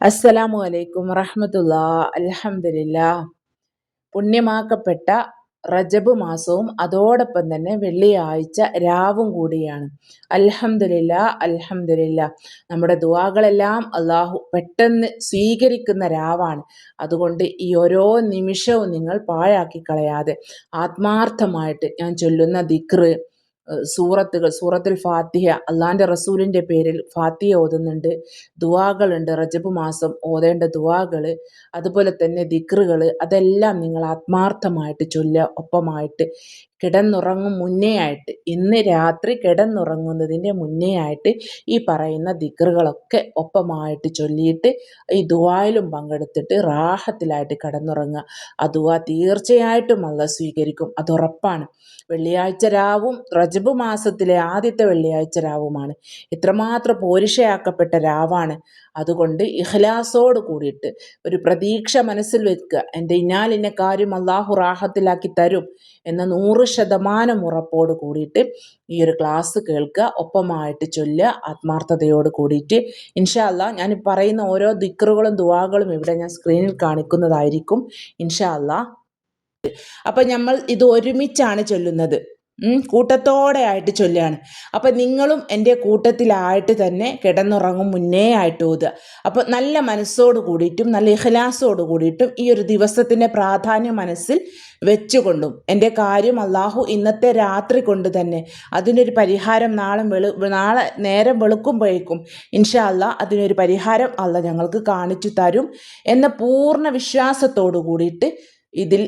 അസ്സലാമു അലൈക്കും വറഹമത്തുള്ള അലഹമില്ല പുണ്യമാക്കപ്പെട്ട റജബ് മാസവും അതോടൊപ്പം തന്നെ വെള്ളിയാഴ്ച രാവും കൂടിയാണ്. അലഹമില്ല അലഹമില്ല നമ്മുടെ ദുവാകളെല്ലാം അള്ളാഹു പെട്ടെന്ന് സ്വീകരിക്കുന്ന രാവാണ്. അതുകൊണ്ട് ഈ ഓരോ നിമിഷവും നിങ്ങൾ പാഴാക്കി കളയാതെ ആത്മാർത്ഥമായിട്ട് ഞാൻ ചൊല്ലുന്ന ദിക്റ് സൂറത്തുകൾ സൂറത്തിൽ ഫാത്തിഹ അള്ളാന്റെ റസൂലിന്റെ പേരിൽ ഫാത്തിഹ ഓതുന്നുണ്ട്. ദുവാകളുണ്ട് റജബ് മാസം ഓതേണ്ട ദുവാകൾ അതുപോലെ തന്നെ ദിക്റുകൾ അതെല്ലാം നിങ്ങൾ ആത്മാർത്ഥമായിട്ട് ചൊല്ലുക. ഒപ്പമായിട്ട് കിടന്നുറങ്ങും മുന്നേ ആയിട്ട് ഇന്ന് രാത്രി കിടന്നുറങ്ങുന്നതിന്റെ മുന്നേ ആയിട്ട് ഈ പറയുന്ന ദിക്റുകളൊക്കെ ഒപ്പമായിട്ട് ചൊല്ലിയിട്ട് ഈ ദുവായിലും പങ്കെടുത്തിട്ട് റാഹത്തിലായിട്ട് കിടന്നുറങ്ങുക. ആ ദുവ തീർച്ചയായിട്ടും അല്ല സ്വീകരിക്കും. അത് ഉറപ്പാണ് വെള്ളിയാഴ്ച രാവും റജബ് മാസത്തിലെ ആദ്യത്തെ വെള്ളിയാഴ്ച രാവുമാണ്. ഇത്രമാത്രം പോരിഷയാക്കപ്പെട്ട രാവാണ്. അതുകൊണ്ട് ഇഖ്ലാസോട് കൂടിയിട്ട് ഒരു പ്രതീക്ഷ മനസ്സിൽ വെക്കുക. എന്റെ ഇന്നാലിന്ന കാര്യം അള്ളാഹു റാഹത്തിലാക്കി തരും എന്ന നൂറ് ശതമാനം ഉറപ്പോട് കൂടിയിട്ട് ഈ ഒരു ക്ലാസ് കേൾക്കുക. ഒപ്പമായിട്ട് ചൊല്ലുക. ആത്മാർത്ഥതയോട് കൂടിയിട്ട് ഇൻഷാ അല്ലാ ഞാൻ പറയുന്ന ഓരോ ദിക്കറുകളും ദുവാകളും ഇവിടെ ഞാൻ സ്ക്രീനിൽ കാണിക്കുന്നതായിരിക്കും ഇൻഷാ അല്ലാ അപ്പം നമ്മൾ ഇത് ഒരുമിച്ചാണ് ചൊല്ലുന്നത്. കൂട്ടത്തോടെ ആയിട്ട് ചൊല്ലുകയാണ്. അപ്പം നിങ്ങളും എന്റെ കൂട്ടത്തിലായിട്ട് തന്നെ കിടന്നുറങ്ങും മുന്നേ ആയിട്ട് ഓതുക. അപ്പോൾ നല്ല മനസ്സോട് കൂടിയിട്ടും നല്ല ഇഹ്ലാസോട് കൂടിയിട്ടും ഈ ഒരു ദിവസത്തിന്റെ പ്രാധാന്യം മനസ്സിൽ വെച്ചുകൊണ്ടും എന്റെ കാര്യം അള്ളാഹു ഇന്നത്തെ രാത്രി കൊണ്ട് തന്നെ അതിനൊരു പരിഹാരം നാളെ വെളു നാളെ നേരം വെളുക്കുമ്പോഴേക്കും ഇൻഷാ അല്ല അതിനൊരു പരിഹാരം അല്ല ഞങ്ങൾക്ക് കാണിച്ചു തരും എന്ന പൂർണ വിശ്വാസത്തോടു കൂടിയിട്ട് ഇതിൽ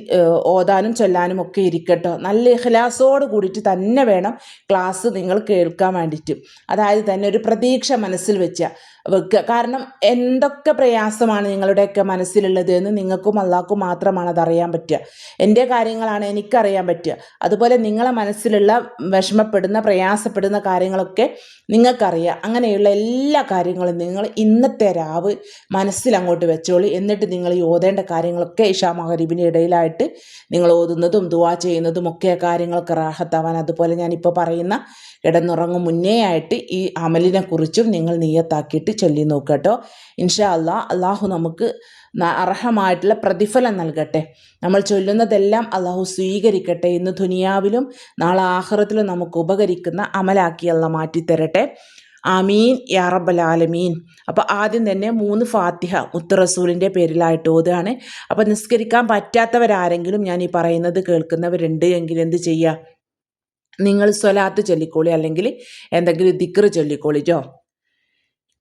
ഓതാനും ചൊല്ലാനും ഒക്കെ ഇരിക്കട്ടോ. നല്ല ഇഹ്ലാസോട് കൂടിയിട്ട് തന്നെ വേണം ക്ലാസ് നിങ്ങൾ കേൾക്കാൻ വേണ്ടിയിട്ട്. അതായത് തന്നെ ഒരു പ്രതീക്ഷ മനസ്സിൽ വെച്ച. വെക്കുക കാരണം എന്തൊക്കെ പ്രയാസമാണ് നിങ്ങളുടെയൊക്കെ മനസ്സിലുള്ളത് എന്ന് നിങ്ങൾക്കും അള്ളാഹ്ക്കും മാത്രമാണ് അതറിയാൻ പറ്റുക. എന്റെ കാര്യങ്ങളാണ് എനിക്കറിയാൻ പറ്റുക. അതുപോലെ നിങ്ങളെ മനസ്സിലുള്ള വിഷമപ്പെടുന്ന പ്രയാസപ്പെടുന്ന കാര്യങ്ങളൊക്കെ നിങ്ങൾക്കറിയാം. അങ്ങനെയുള്ള എല്ലാ കാര്യങ്ങളും നിങ്ങൾ ഇന്നത്തെ രാവ് മനസ്സിലങ്ങോട്ട് വെച്ചോളി. എന്നിട്ട് നിങ്ങൾ ഈ ഓതേണ്ട കാര്യങ്ങളൊക്കെ ഇഷാ മഹരീബിന് ഇടയിലായിട്ട് നിങ്ങൾ ഓതുന്നതും ദുവാ ചെയ്യുന്നതും ഒക്കെ കാര്യങ്ങളൊക്കെ റാഹത്താവാൻ. അതുപോലെ ഞാനിപ്പോൾ പറയുന്ന കിടന്നുറങ്ങും മുന്നേ ആയിട്ട് ഈ അമലിനെക്കുറിച്ചും നിങ്ങൾ നീയത്താക്കിയിട്ട് ചൊല്ലി നോക്കട്ടോ. ഇൻഷാ അള്ളാ അള്ളാഹു നമുക്ക് അർഹമായിട്ടുള്ള പ്രതിഫലം നൽകട്ടെ. നമ്മൾ ചൊല്ലുന്നതെല്ലാം അള്ളാഹു സ്വീകരിക്കട്ടെ ഇന്ന് ദുനിയാവിലും നാളെ ആഹ്റത്തിലും നമുക്ക് ഉപകരിക്കുന്ന അമലാക്കി അല്ല മാറ്റിത്തരട്ടെ. ആമീൻ യാ റബ്ബൽ ആലമീൻ. അപ്പോൾ ആദ്യം തന്നെ മൂന്ന് ഫാത്തിഹ മുത്ത് റസൂലിന്റെ പേരിലായിട്ട് ഓതുകയാണ്. അപ്പോൾ നിസ്കരിക്കാൻ പറ്റാത്തവരാരെങ്കിലും ഞാൻ ഈ പറയുന്നത് കേൾക്കുന്നവരുണ്ട് എങ്കിൽ എന്ത് ചെയ്യുക? നിങ്ങൾ സ്വലാത്ത് ചൊല്ലിക്കോളി അല്ലെങ്കിൽ എന്തെങ്കിലും ദിക്കറ് ചൊല്ലിക്കോളിറ്റോ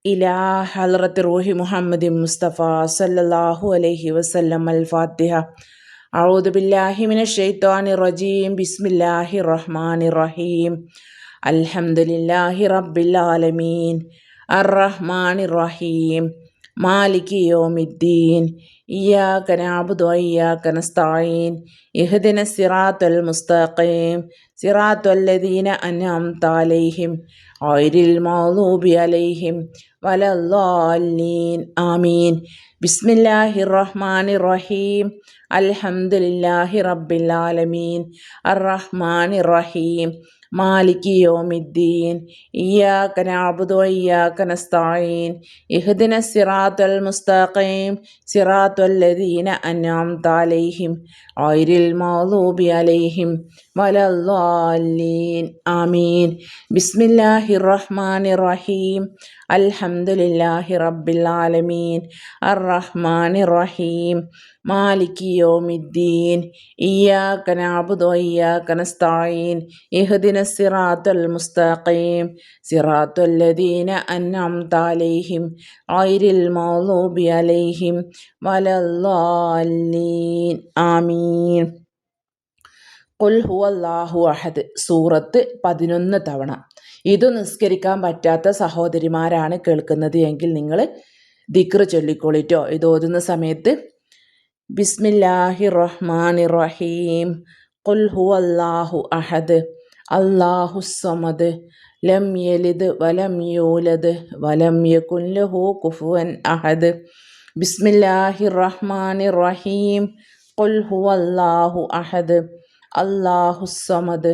إلى حضرة روح محمد مصطفى صلى الله عليه وسلم الفاتحة أعوذ بالله من الشيطان الرجيم بسم الله الرحمن الرحيم الحمد لله رب العالمين الرحمن الرحيم مالك يوم الدين إياك نعبد وإياك نستعين اهدنا الصراط المستقيم صراط الذين أنعمت عليهم غير المغضوب عليهم വലല്ലാലീൻ ആമീൻ. ബിസ്മില്ലാഹി റഹ്മാനി റഹീം അൽഹംദുലില്ലാഹി റബ്ബിൽ ആലമീൻ അർറഹ്മാനി റഹീം മാലിക് യോമിദ്ദീൻ. ഇയാക്ക നഅബ്ദു വഇയാക്ക നസ്തഈൻ. ഇഹ്ദിന സിറാത്തൽ മുസ്തഖീം. സിറാത്തൽ ലദീന അൻഅംത അലൈഹിം. ഗൈറിൽ മഗ്ദൂബി അലൈഹിം. വലല്ലാലീൻ ആമീൻ. ബിസ്മില്ലാഹിർ റഹ്മാനിർ റഹീം അൽഹംദുലില്ലാഹി റബ്ബിൽ ആലമീൻ. അർറഹ്മാൻ റഹീം മാലിക് യോമിദ്ദീൻ. ഇയാക്ക നഅബുദു വഇയാക്ക നസ്തഈൻ ഇഹ്ദിന സിറാത്തൽ മുസ്തഖീം. സിറാത്തൽ ലദീന അൻഅംത അലൈഹിം. ഗൈറിൽ മഗ്ദൂബി അലൈഹിം. വലല്ലാലീൻ ആമീൻ. കുൽ ഹുവല്ലാഹു അഹദ്. സൂറത്ത് പതിനൊന്ന് തവണ. ഇത് നിസ്കരിക്കാൻ പറ്റാത്ത സഹോദരിമാരാണ് കേൾക്കുന്നത് എങ്കിൽ നിങ്ങൾ ദിക്ർ ചൊല്ലിക്കൊള്ളിട്ടോ. ഇത് ഓതുന്ന സമയത്ത് ബിസ്മില്ലാഹി റഹ്മാൻ റഹീം ഖുൽ ഹുവല്ലാഹു അഹദ് അല്ലാഹു സമദ് ലം യലിദ് വലം യൂലദ് വലം യകുൻ ലഹു അഹദ് ബിസ്മില്ലാഹി റഹ്മാൻ റഹീം ഖുൽ ഹുവല്ലാഹു അഹദ് അല്ലാഹു സമദ്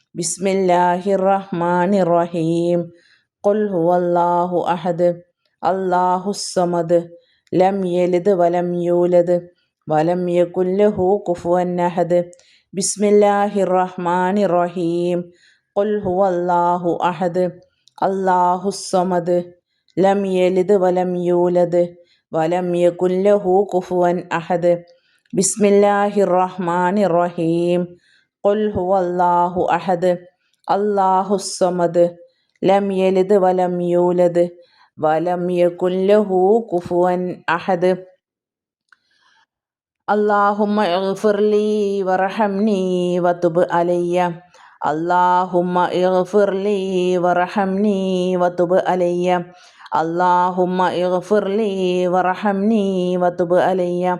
ബിസ്മില്ലാഹി റഹ്മാൻ റഹീം قل هو الله أحد الله الصمد لم يلد ولم يولد ولم يكن له كفوا أحد بسم الله الرحمن الرحيم قل هو الله أحد الله الصمد لم يلد ولم يولد ولم يكن له كفوا أحد بسم الله الرحمن الرحيم قل هو الله أحد الله الصمد لم يلد ولم يولد ولم يكن له كفوا أحد. اللهم اغفر لي وارحمني وتب علي. اللهم اغفر لي وارحمني وتب علي. اللهم اغفر لي وارحمني وتب علي.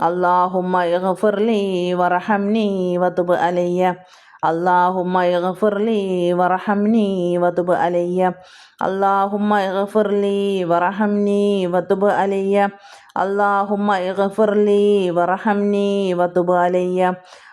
اللهم اغفر لي وارحمني وتب علي اللهم اغفر لي وارحمني وتب علي اللهم اغفر لي وارحمني وتب علي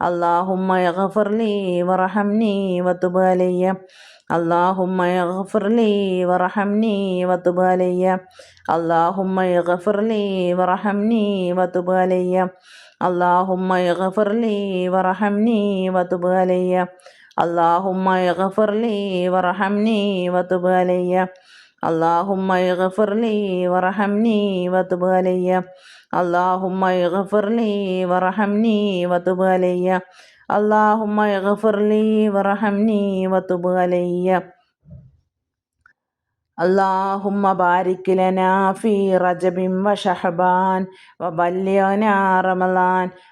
اللهم اغفر لي وارحمني وتب علي. اللهم اغفر لي وارحمني وتب علي. اللهم اغفر لي وارحمني وتب علي. اللهم اغفر لي وارحمني وتب علي. اللهم اغفر لي وارحمني وتب علي. اللهم اغفر لي وارحمني وتب علي. اللهم اغفر لي وارحمني وتب علي اللهم اغفر لي وارحمني وتب علي اللهم بارك لنا في رجب وشحبان وبلغنا رمضان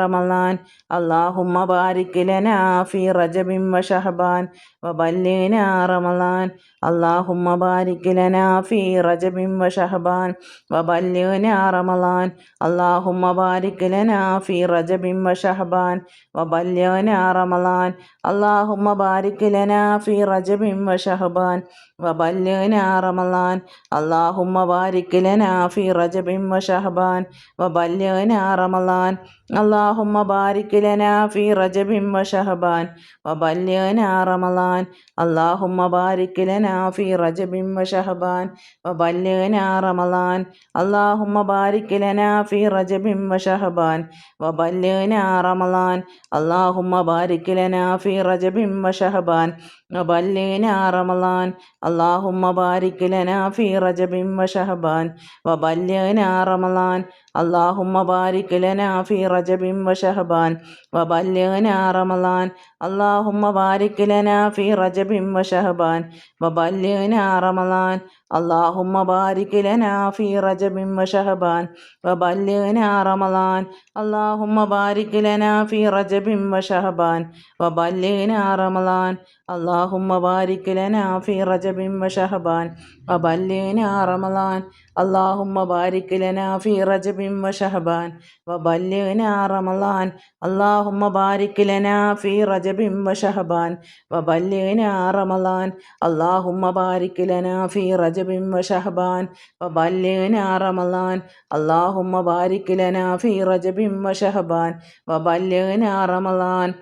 رمضان. اللهم بارك لنا في رجب وشهبان وبلغنا رمضان. اللهم بارك لنا في رجب وشهبان وبلغنا رمضان. اللهم بارك لنا في رجب وشهبان وبلغنا رمضان. اللهم بارك لنا في رجب وشهبان وبلغنا رمضان. اللهم بارك لنا في رجب وشهبان وبلغنا رمضان. اللهم بارك لنا في رجب وشهبان وبلغنا رمضان. اللهم بارك لنا في رجب وشهبان وبلغنا رمضان. اللهم بارك لنا في رجب وشهبان وبلغنا رمضان. اللهم بارك لنا في رجب وشهبان وبلغنا رمضان اللهم بارك لنا في رجب وشهبان وبلغنا رمضان اللهم بارك لنا في رجب وشهبان وبلغنا رمضان اللهم بارك لنا في رجب وشهبان وبلغنا رمضان اللهم بارك لنا في رجب وشهبان وبلغنا رمضان. اللهم بارك لنا في رجب وشهبان وبلغنا رمضان. اللهم بارك لنا في رجب وشهبان وبلغنا رمضان. اللهم بارك لنا في رجب وشهبان وبلغنا رمضان. اللهم بارك لنا في رجب وشهبان وبلغنا رمضان. اللهم بارك لنا في رجب وشهبان وبلغنا رمضان. اللهم بارك لنا في رجب وشهبان وبلغنا رمضان.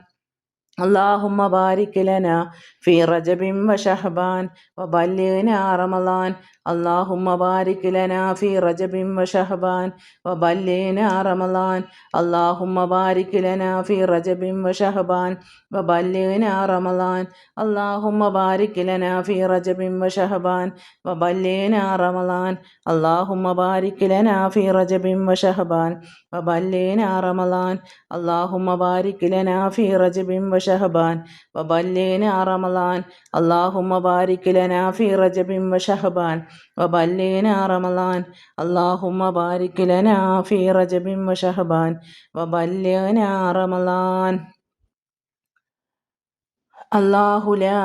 اللهم بارك لنا في رجب وشهبان وبلغنا رمضان. اللهم بارك لنا في رجب وشهبان وبلغنا رمضان. اللهم بارك لنا في رجب وشهبان وبلغنا رمضان. اللهم بارك لنا في رجب وشهبان وبلغنا رمضان. اللهم بارك لنا في رجب وشهبان وبلغنا رمضان. اللهم بارك لنا في رجب وشهبان. وبلغنا رمضان. اللهم بارك لنا في رجب وشهبان. وبلغنا رمضان. اللهم بارك لنا في رجب وشهبان. وبلغنا رمضان. അള്ളാഹു ലാ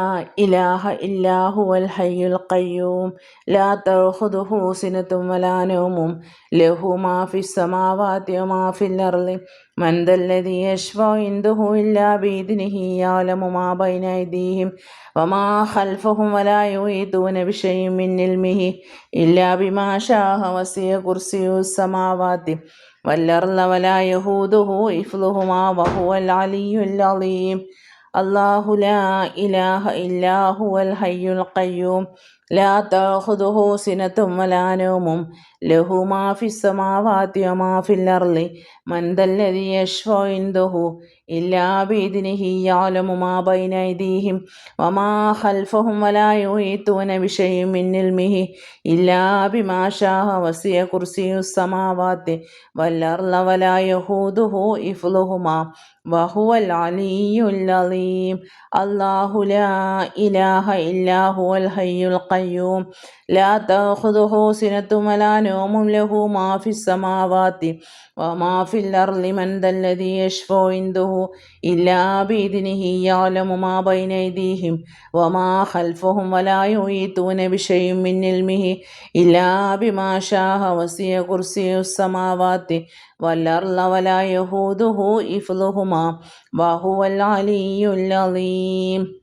ഇലാഹ ഇല്ലാഹു അൽ ഹയ്യുൽ ഖയ്യൂം. ലാ തർഹുദുഹു സിനത്തും വലാനോമും ലഹു മാഫി സമാവാതി മാഫിൽ അർളി മന്ദല്ലതി യശ്വ ഇന്ദുഹു ഇല്ലാ ബീദിനിഹി യാലമു മാ ബൈന ഐദീഹിം. വമാ ഖൽഫഹും വലാ യുഹീതൂന ബിശൈഇൻ മിൻ ഇൽമിഹി. ഇല്ലാ ബിമാ ശാഅ വസിയ കുർസിയു സമാവാതി വല്ലർള വലാ യഹൂദുഹു ഇഫ്ലുഹുമാ വഹുവൽ അലിയുൽ അലീം. അള്ളാഹുല ലാ ഇലാഹ ഇല്ലാഹു അൽ ഹയ്യുൽ ഖയ്യൂം. إله إلا هو الحي القيوم لا تأخذه سنة ولا نوم له ما في السماوات وما في الأرض من ذا الذي يشفع عنده إلا بإذنه يعلم ما بين أيديهم وما خلفهم ولا يحيطون بشيء من علمه إلا بما شاء وسع كرسي السماوات والأرض ولا يهوده إفلهما وهو العلي العظيم الله لا إله إلا هو الحي القيوم لا تأخذه سنة ولا نوم له ما في السماوات وما في الأرض من ذا الذي يشفع عنده إلا بإذنه يعلم ما بين أيديهم وما خلفهم ولا يحيطون بشيء من علمه إلا بما شاء وسع كرسي السماوات والأرض ولا يهوده إفلهما وهو العلي العظيم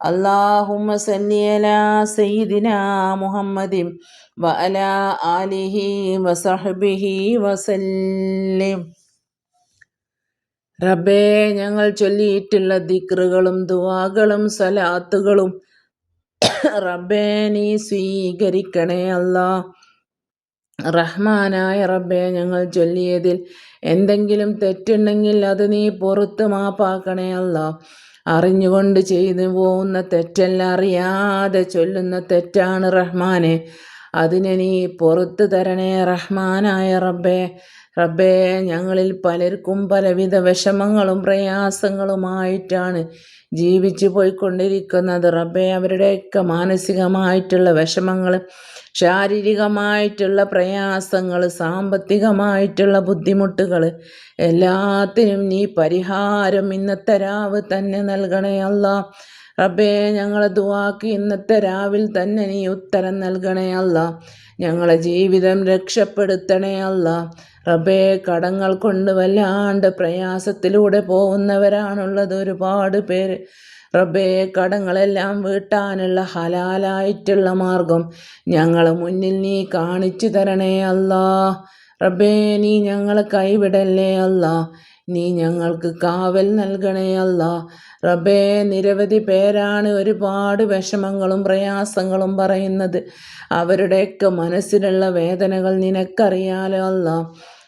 اللهم صل على سيدنا محمد وعلى آله وصحبه وسلم റബ്ബേ ഞങ്ങൾ ചൊല്ലിയിട്ടുള്ള ദിക്റുകളും ദുവാകളും സലാത്തുകളും റബ്ബേ നീ സ്വീകരിക്കണേ അല്ലാ റഹ്മാനായ റബ്ബെ ഞങ്ങൾ ചൊല്ലിയതിൽ എന്തെങ്കിലും തെറ്റുണ്ടെങ്കിൽ അത് നീ പുറത്ത് മാപ്പാക്കണേ അല്ല അറിഞ്ഞുകൊണ്ട് ചെയ്തു പോകുന്ന തെറ്റല്ല അറിയാതെ ചൊല്ലുന്ന തെറ്റാണ് റഹ്മാനെ. അതിനെ നീ പുറത്തു തരണേ റഹ്മാനായ റബ്ബേ. റബ്ബേ ഞങ്ങളിൽ പലർക്കും പലവിധ വിഷമങ്ങളും പ്രയാസങ്ങളുമായിട്ടാണ് ജീവിച്ചു പോയിക്കൊണ്ടിരിക്കുന്നത്. റബ്ബെ അവരുടെയൊക്കെ മാനസികമായിട്ടുള്ള വിഷമങ്ങൾ ശാരീരികമായിട്ടുള്ള പ്രയാസങ്ങൾ സാമ്പത്തികമായിട്ടുള്ള ബുദ്ധിമുട്ടുകൾ എല്ലാത്തിനും നീ പരിഹാരം ഇന്നത്തെ രാവ് തന്നെ നൽകണേ അല്ല. റബ്ബേ ഞങ്ങളെ ദുവാക്ക് ഇന്നത്തെ രാവിൽ തന്നെ നീ ഉത്തരം നൽകണേ അല്ല. ഞങ്ങളെ ജീവിതം രക്ഷപ്പെടുത്തണേ അല്ല. റബ്ബേ കടങ്ങൾ കൊണ്ട് വല്ലാണ്ട് പ്രയാസത്തിലൂടെ പോകുന്നവരാണുള്ളത് ഒരുപാട് പേര്. റബ്ബേ കടങ്ങളെല്ലാം വീട്ടാനുള്ള ഹലാലായിട്ടുള്ള മാർഗം ഞങ്ങളെ മുന്നിൽ നീ കാണിച്ചു തരണേ അല്ലാ. റബ്ബേ നീ ഞങ്ങളെ കൈവിടല്ലേ അല്ല. നീ ഞങ്ങൾക്ക് കാവൽ നൽകണേ അല്ല. റബ്ബേ നിരവധി പേരാണ് ഒരുപാട് വിഷമങ്ങളും പ്രയാസങ്ങളും പറയുന്നത്. അവരുടെയൊക്കെ മനസ്സിലുള്ള വേദനകൾ നിനക്കറിയാലോ അല്ല.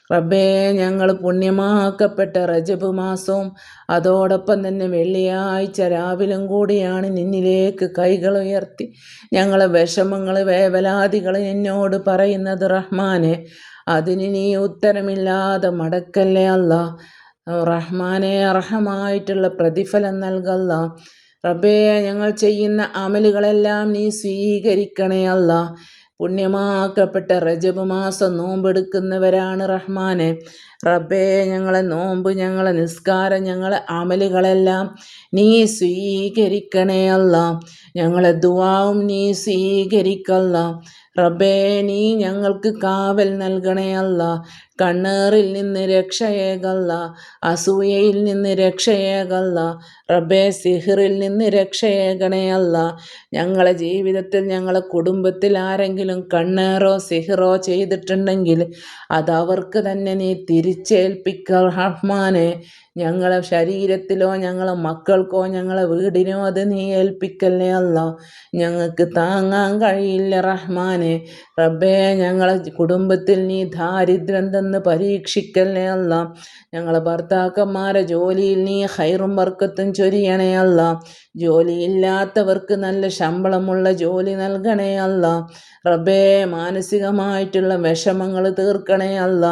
റബ്ബേ ഞങ്ങൾ പുണ്യമാക്കപ്പെട്ട റജബ് മാസവും അതോടൊപ്പം തന്നെ വെള്ളിയാഴ്ച രാവിലും കൂടിയാണ് നിന്നിലേക്ക് കൈകൾ ഉയർത്തി. ഞങ്ങളെ വിഷമങ്ങൾ വേവലാദികൾ എന്നോട് പറയുന്നത് റഹ്മാനെ അതിന് നീ ഉത്തരമില്ലാതെ മടക്കല്ലേ അല്ല? റഹ്മാനെ അർഹമായിട്ടുള്ള പ്രതിഫലം നൽകല്ല. റബ്ബേ ഞങ്ങൾ ചെയ്യുന്ന അമലുകളെല്ലാം നീ സ്വീകരിക്കണേ അല്ല. പുണ്യമാക്കപ്പെട്ട റജബ് മാസം നോമ്പെടുക്കുന്നവരാണ് റഹ്മാനെ. റബ്ബേ ഞങ്ങളെ നോമ്പ് ഞങ്ങളെ നിസ്കാരം ഞങ്ങളെ അമലുകളെല്ലാം നീ സ്വീകരിക്കണേ അല്ല. ഞങ്ങളെ ദുവാവും നീ സ്വീകരിക്കല്ല. റബ്ബേ നീ ഞങ്ങൾക്ക് കാവൽ നൽകണേ അല്ല. കണ്ണേറിൽ നിന്ന് രക്ഷയേകല്ല അസൂയയിൽ നിന്ന് രക്ഷയേകല്ല റബ്ബേ സിഹിറിൽ നിന്ന് രക്ഷയേകണേ അല്ല. ഞങ്ങളെ ജീവിതത്തിൽ ഞങ്ങളെ കുടുംബത്തിൽ ആരെങ്കിലും കണ്ണേറോ സിഹിറോ ചെയ്തിട്ടുണ്ടെങ്കിൽ അത് അവർക്ക് തന്നെ നീ തിരിച്ചേൽപ്പിക്ക റഹ്മാനെ. ഞങ്ങളെ ശരീരത്തിലോ ഞങ്ങളെ മക്കൾക്കോ ഞങ്ങളെ വീടിനോ അത് നീ ഏൽപ്പിക്കല്ലേ അല്ല. ഞങ്ങൾക്ക് താങ്ങാൻ കഴിയില്ല റഹ്മാനെ. റബ്ബേ ഞങ്ങളെ കുടുംബത്തിൽ നീ ദാരിദ്ര്യം തന്ന് പരീക്ഷിക്കലേ അല്ല. ഞങ്ങളെ ഭർത്താക്കന്മാരെ ജോലിയിൽ നീ ഹൈറും വർക്കത്തും ചൊരിയണേ അല്ല. ജോലിയില്ലാത്തവർക്ക് നല്ല ശമ്പളമുള്ള ജോലി നൽകണേ അല്ല. റബ്ബേ മാനസികമായിട്ടുള്ള വിഷമങ്ങൾ തീർക്കണേ അല്ല.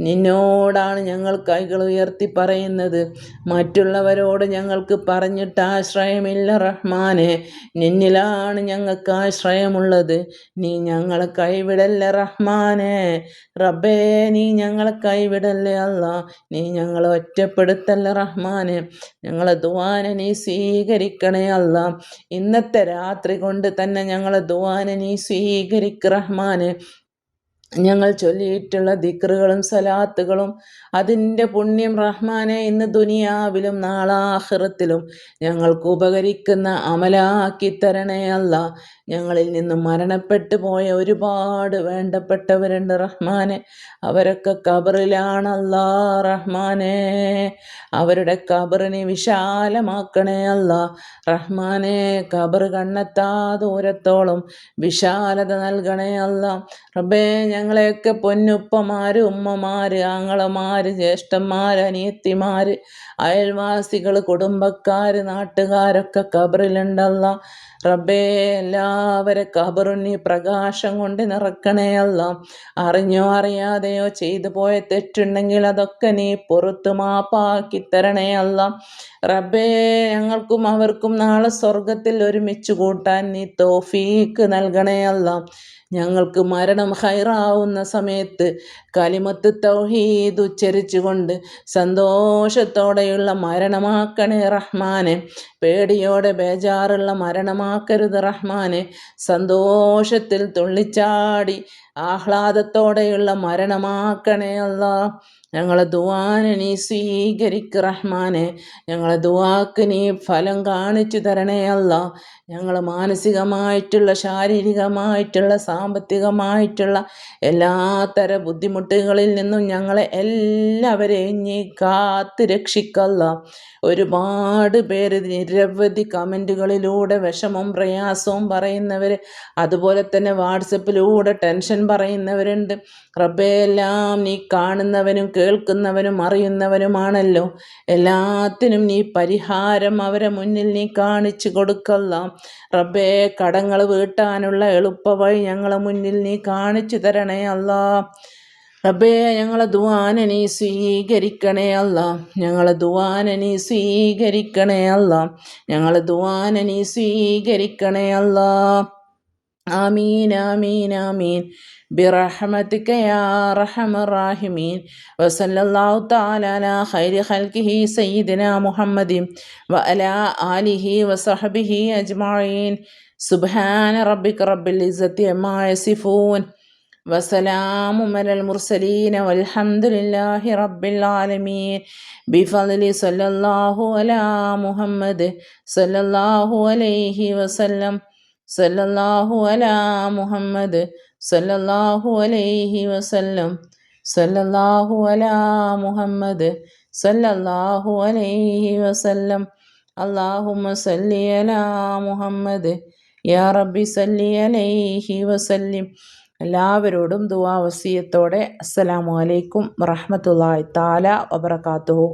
നിന്നോടാണ് ഞങ്ങൾ കൈകൾ ഉയർത്തി പറയുന്നത്. മറ്റുള്ളവരോട് ഞങ്ങൾക്ക് പറഞ്ഞിട്ട് ആശ്രയമില്ല റഹ്മാനെ. നിന്നിലാണ് ഞങ്ങൾക്ക് ആശ്രയമുള്ളത്. നീ ഞങ്ങളെ കൈവിടല്ല റഹ്മാനെ. റബ്ബേ നീ ഞങ്ങളെ കൈവിടല്ലേ അല്ല. നീ ഞങ്ങളെ ഒറ്റപ്പെടുത്തല്ല റഹ്മാനെ. ഞങ്ങളെ ദുവാന നീ സ്വീകരിക്കണേ അല്ല ഇന്നത്തെ രാത്രി കൊണ്ട് തന്നെ ഞങ്ങളെ ദുവാന നീ സ്വീകരിക്ക് റഹ്മാനെ. ഞങ്ങൾ ചൊല്ലിയിട്ടുള്ള ദിക്റുകളും സലാത്തുകളും അതിന്റെ പുണ്യം റഹ്മാനെ ഇന്ന് ദുനിയാവിലും നാളാഹിറത്തിലും ഞങ്ങൾക്ക് ഉപകരിക്കുന്ന അമലാക്കി തരണേ അല്ല. ഞങ്ങളിൽ നിന്നും മരണപ്പെട്ടു പോയ ഒരുപാട് വേണ്ടപ്പെട്ടവരുണ്ട് റഹ്മാനെ. അവരൊക്കെ കബറിലാണല്ലാ റഹ്മാനെ. അവരുടെ കബറിനെ വിശാലമാക്കണേ അല്ല. റഹ്മാനെ കബർ കണ്ണെത്താ ദൂരത്തോളം വിശാലത നൽകണേ അല്ല. റബ്ബേ ഞങ്ങളെയൊക്കെ പൊന്നുപ്പമാര് ഉമ്മമാര് ആങ്ങളമാര് ജ്യേഷ്ഠന്മാര് അനിയത്തിമാര് അയൽവാസികൾ കുടുംബക്കാര് നാട്ടുകാരൊക്കെ കബറിലുണ്ടല്ല. റബ്ബേ എല്ലാവരെ കബറുണ്ണി പ്രകാശം കൊണ്ട് നിറക്കണേ അല്ല. അറിഞ്ഞോ അറിയാതെയോ ചെയ്തു പോയ തെറ്റുണ്ടെങ്കിൽ അതൊക്കെ നീ പുറത്തു മാപ്പാക്കി തരണേ അല്ല. റബ്ബേ ഞങ്ങൾക്കും അവർക്കും നാളെ സ്വർഗത്തിൽ ഒരുമിച്ച് കൂട്ടാൻ നീ തോഫീക്ക് നൽകണേ അല്ല. ഞങ്ങൾക്ക് മരണം ഹൈറാവുന്ന സമയത്ത് കലിമത്ത് തൗഹീദ് ഉച്ചരിച്ചുകൊണ്ട് സന്തോഷത്തോടെയുള്ള മരണമാക്കണേ റഹ്മാനെ. പേടിയോടെ ബേജാറുള്ള മരണമാക്കരുത് റഹ്മാനെ. സന്തോഷത്തിൽ തുള്ളിച്ചാടി ആഹ്ലാദത്തോടെയുള്ള മരണമാക്കണേ അല്ല ഞങ്ങളെ ദുവാനെ നീ സ്വീകരിക്ക് റഹ്മാനെ. ഞങ്ങളെ ദുവാക്ക് നീ ഫലം കാണിച്ചു തരണേ അല്ല. ഞങ്ങൾ മാനസികമായിട്ടുള്ള ശാരീരികമായിട്ടുള്ള സാമ്പത്തികമായിട്ടുള്ള എല്ലാത്തര ബുദ്ധിമുട്ടുകളിൽ നിന്നും ഞങ്ങളെ എല്ലാവരെയും നീ കാത്ത് രക്ഷിക്കല്ല ഒരുപാട് പേര് നിരവധി കമന്റുകളിലൂടെ വിഷമവും പ്രയാസവും പറയുന്നവർ അതുപോലെ തന്നെ വാട്സപ്പിലൂടെ ടെൻഷൻ പറയുന്നവരുണ്ട്. റബ്ബയെല്ലാം നീ കാണുന്നവനും കേൾക്കുന്നവനും അറിയുന്നവനുമാണല്ലോ. എല്ലാത്തിനും നീ പരിഹാരം അവരെ മുന്നിൽ നീ കാണിച്ചു കൊടുക്കല്ല. റബ്ബേ കടങ്ങൾ വീട്ടാനുള്ള എളുപ്പവഴി ഞങ്ങളെ മുന്നിൽ നീ കാണിച്ചു തരണേ അല്ലാ. റബ്ബേ ഞങ്ങളെ ദുവാന നീ സ്വീകരിക്കണേ അല്ല. ഞങ്ങളെ ദുവാന നീ സ്വീകരിക്കണേ അല്ല. ഞങ്ങളെ ദുവാന നീ സ്വീകരിക്കണേ അല്ല. ആമീൻ ആമീൻ ആമീൻ. برحمتك يا أرحم الراحمين وصلى الله تعالى على خير خلقه سيدنا محمد وعلى آله وصحبه أجمعين سبحان ربك رب العزة عما يصفون وسلام على المرسلين والحمد لله رب العالمين بفضل صلى الله على محمد صلى الله عليه وسلم صلى الله على محمد സല്ലല്ലാഹു അലൈഹി വസല്ലം സല്ലല്ലാഹു അലാ മുഹമ്മദ് സല്ലല്ലാഹു അലൈഹി വസല്ലം. അള്ളാഹുമ സല്ലി അലാ മുഹമ്മദ് യാ റബ്ബി സല്ലി അലൈഹി വസല്ലിം. എല്ലാവരോടും ദുവാ വസീയത്തോടെ അസ്സലാമു അലൈക്കും വറഹമത്തല്ലാഹി താല വബർക്കാത്തുഹു